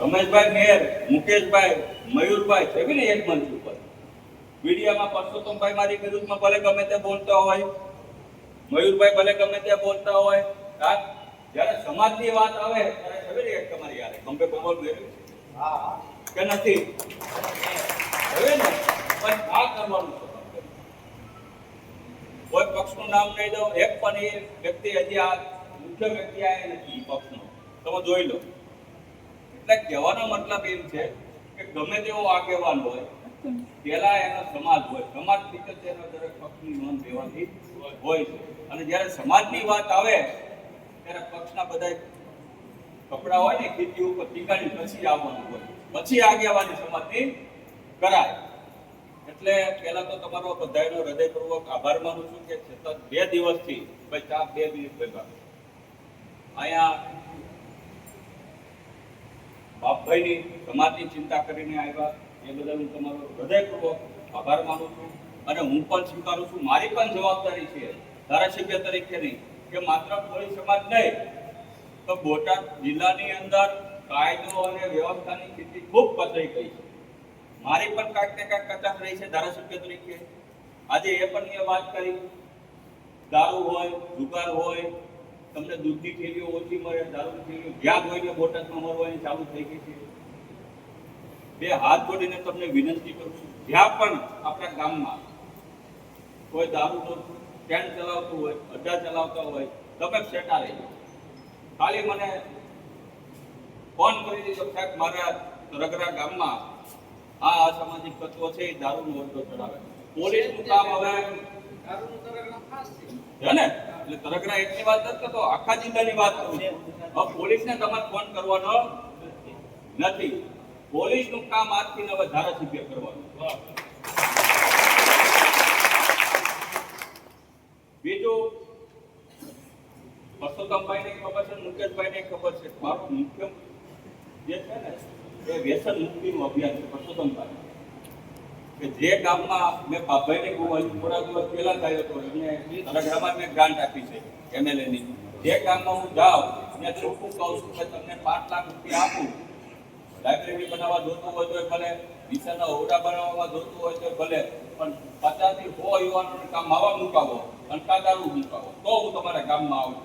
Rameshbhai mayor, મુકેશભાઈ, મયુરભાઈ છે ને એક મંચ ઉપર. મીડિયામાં પરસોત્તમભાઈ મારી વિરુદ્ધમાં ભલે ગમે તે બોલતા હોય, મયુરભાઈ ભલે ગમે તે બોલતા હોય, હા, જ્યારે સમાજની વાત આવે, ત્યારે એક તમારી યાર ગમે કોમલ મેળવી હા કે નથી? હવે ને, પણ આ કરવાનું છે. કોઈ પક્ષનું નામ નહીં દઉં, એક પણ એ વ્યક્તિ હજી આ મુખ્ય વ્યક્તિ આ નથી પક્ષનો. તમે જોઈ લો. એટલે કહેવાનો મતલબ એમ છે કે ગમે તેવો આગેવાન હોય પેલા એનો સમાજ હોય. સમાજ રીતે તેનો દરેક પક્ષની નોંધ લેવાની હોય છે. અને જ્યારે સમાજની વાત આવે, ત્યારે પક્ષના બધા કપડા હોય ને ખેતી ઉપર ટીકાની પછી આવવાનું હોય. પછી આગેવાની સમાજની કરાય. એટલે પહેલા તો તમારો બધાનો હૃદયપૂર્વક આભાર માનું છું કે સતત બે દિવસથી, ભાઈ ચા બે દિવસ ભેગા. અહીંયા બાપભાઈની સમાજની ચિંતા કરીને આવ્યા એ બદલ હું તમારો હૃદયપૂર્વક આભાર માનું છું અને હું પણ સ્વીકારું છું. મારી પણ જવાબદારી છે ધારાસભ્ય તરીકે નહીં, કે માત્ર કોળી સમાજ નહીં, તો બોટાદ જિલ્લાની અંદર કાયદો અને વ્યવસ્થાની સ્થિતિ ખૂબ બદલાઈ ગઈ છે. મારી પણ કાંઈક ને કાંઈક કચાશ રહી છે ધારાસભ્ય તરીકે. આજે એ પણ મેં વાત કરી. દારૂ હોય, જુગાર હોય તમને દૂધની થેલીઓ ઓછી મળે, દારૂની થેલીઓ જ્યાં જોઈને બોટાદમાં મળવાની ચાલુ થઈ ગઈ છે. બે હાથ જોડીને તમને વિનંતી કરું છું, જ્યાં પણ આપણા ગામમાં કોઈ દારૂનો સ્ટેન્ડ ચલાવતું હોય, અડ્ડા ચલાવતા હોય, તમે સેટા રહી ખાલી મને ફોન કરી દીધો, સાહેબ, મારા રગરા ગામમાં આ અસામાજિક તત્વો છે, એ દારૂનો અડ્ડો ચલાવે પોલીસનું કામ હવે ને? બીજું પરસોત્તમભાઈને ખબર છે મુકેશભાઈ ને ખબર છે. મારું મુખ્ય જે છે ને, એ વ્યસન મુક્તિનું અભિયાન છે પરસોત્તમભાઈ કે જે ગામમાં મેં બાભાઈને કહું થોડા દિવસ પહેલા થયો હતો એમને તરગડામાં મેં ગ્રાન્ટ આપી છે એમએલએ ની. જે ગામમાં હું જાઉં, ત્યાં ચોખ્ખું કહું છું કે તમને પાંચ લાખ રૂપિયા આપું. લાઇબ્રેરી બનાવવા જોતું હોય તો ભલે દિશાના ઓરડા બનાવવામાં જોતું હોય તો ભલે, પણ પચાસથી સો યુવાનોને કામ આવા મુકાવો અને કાદારું મુકાવો. તો હું તમારા ગામમાં આવું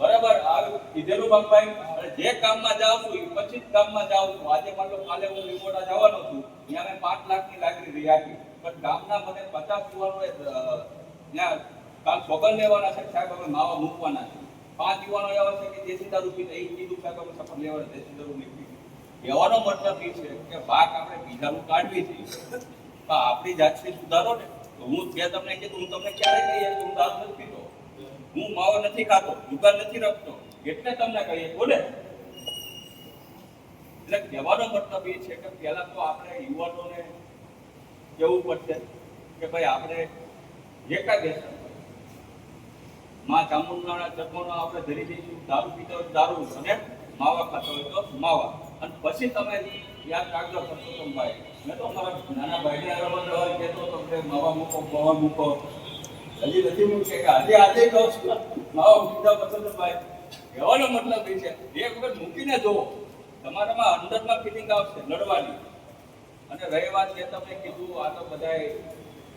બરાબર આવ્યું કીધેલું બાપભાઈ જે કામમાં જાઉં છું એ પછી જ કામમાં જાઉં છું. આજે માનો કાલે હું રિપોર્ટા જવાનો છું ત્યાં મેં પાંચ લાખની લાઇબ્રેરી આપી પણ ગામના મને પચાસ યુવાનો ત્યાં કાલ સોગન લેવાના છે, સાહેબ, અમે માવા મૂકવાના છે. પાંચ યુવાનો એવા છે કે દેશી દારૂ પીને એ કીધું, સાહેબ, અમે શપથ લેવાના દારૂ નહીં પીવું. કહેવાનો મતલબ એ છે કે ભાગ આપણે બીજાનું કાઢવી છે પણ આપણી જાતથી સુધારો ને. તો હું ત્યાં તમને કીધું, હું તમને ક્યારે કહીએ કે હું દારૂ નથી પીતો. હું માવો નથી ખાતો, જુગાર નથી રમતો એટલે તમને કહીએ, બોલે. એટલે કહેવાનો મતલબ એ છે કે પહેલા તો આપણે યુવાનોને કહેવું પડશે કે ભાઈ આપણે જે કાંઈ માં ચામુંડાના ચરમોનો આપણે ધરી દઈશું, દારૂ પીતો હોય દારૂ અને માવા ખાતો હોય તો માવા. અને પછી તમે યાદ રાખજો પરસોત્તમભાઈ, મેં તો મારા નાના ભાઈને રમત રમત કહેતો હતો કે માવા મૂકો માવા મૂકો. હજી નથી મૂકે કે આજે આજે કહું છું. માવા પસંદ ભાઈ. કહેવાનો મતલબ એ છે, એક વખત મૂકીને જુઓ. તમારામાં અંદરમાં ફિલિંગ આવશે, લડવાની. અને રહી વાત કે તમે કીધું, આ તો બધાય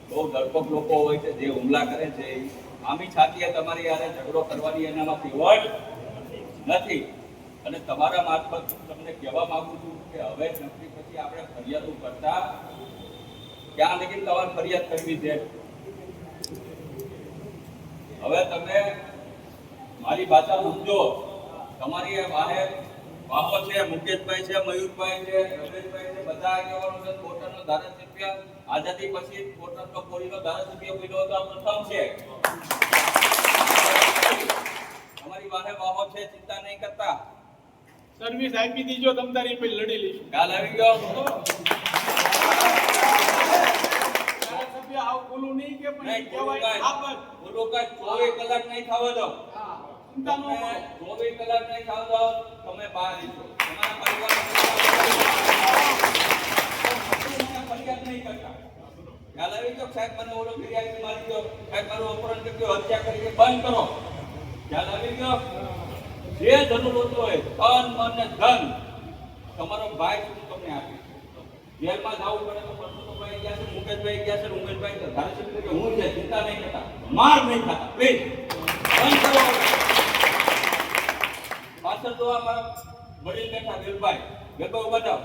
બહુ ડરપોક લોકો હોય છે, જે હુમલા કરે છે આમી છાતીએ તમારી યારે ઝઘડો કરવાની એનામાંથી વડ નથી. અને તમારા મારફત તમને કહેવા માંગુ છું કે હવે નક્કી પછી આપણે ફરિયાદો કરતા ક્યાં લગી તમારે ફરિયાદ કરવી છે? હવે તમે મારી ભાષા સમજો. તમારી વાહે બાપો છે મુકેશભાઈ છે મયુરભાઈ છે રમેશભાઈ છે બધા આગેવાનો છે કોટરનો ધારાસભ્ય. આઝાદી પછી કોટરનો કોરીનો ધારાસભ્ય બન્યો હતો આ પ્રથમ છે. તમારી વાહે બાપો છે ચિંતા નહીં કરતા. સર્વિસ આપી દીજો તમ તારી પછી લડી લઈશું કાલ આવી ગયો. ધારાસભ્ય આવું બોલું નહીં કે પણ કહેવાય. આપત. બોલો કાંઈ ચોવીસ કલાક નહીં ખાવા દો. હા, ચિંતા ન તમે કરો. ચોવીસ કલાક નહીં ખાવા દો તમે બહાર છો તમારા પરિવાર ફરિયાદ નહીં કરતા. ખ્યાલ આવી ગયો? સાહેબ મને ઓલો ફરિયાદ મારી દો સાહેબ મારું અપહરણ કર્યું હત્યા કરી બંધ કરો. ખ્યાલ આવી ગયો? જે જરૂર હોય તન મન ધન. તમારો ભાઈ હું તમને આપીશ જેલમાં જવું પડે તો પરસોત્તમભાઈ ગયા છે, મુકેશભાઈ ગયા છે ઉમેશભાઈ ધારાસભ્ય કે હું છે? ચિંતા નહીં કરતા. માર નહીં થતા પ્લીઝ. બંધ કરો પાછળ તો આ મારા વડીલ બેઠા વેલભાઈ વેલભાઈ થાઓ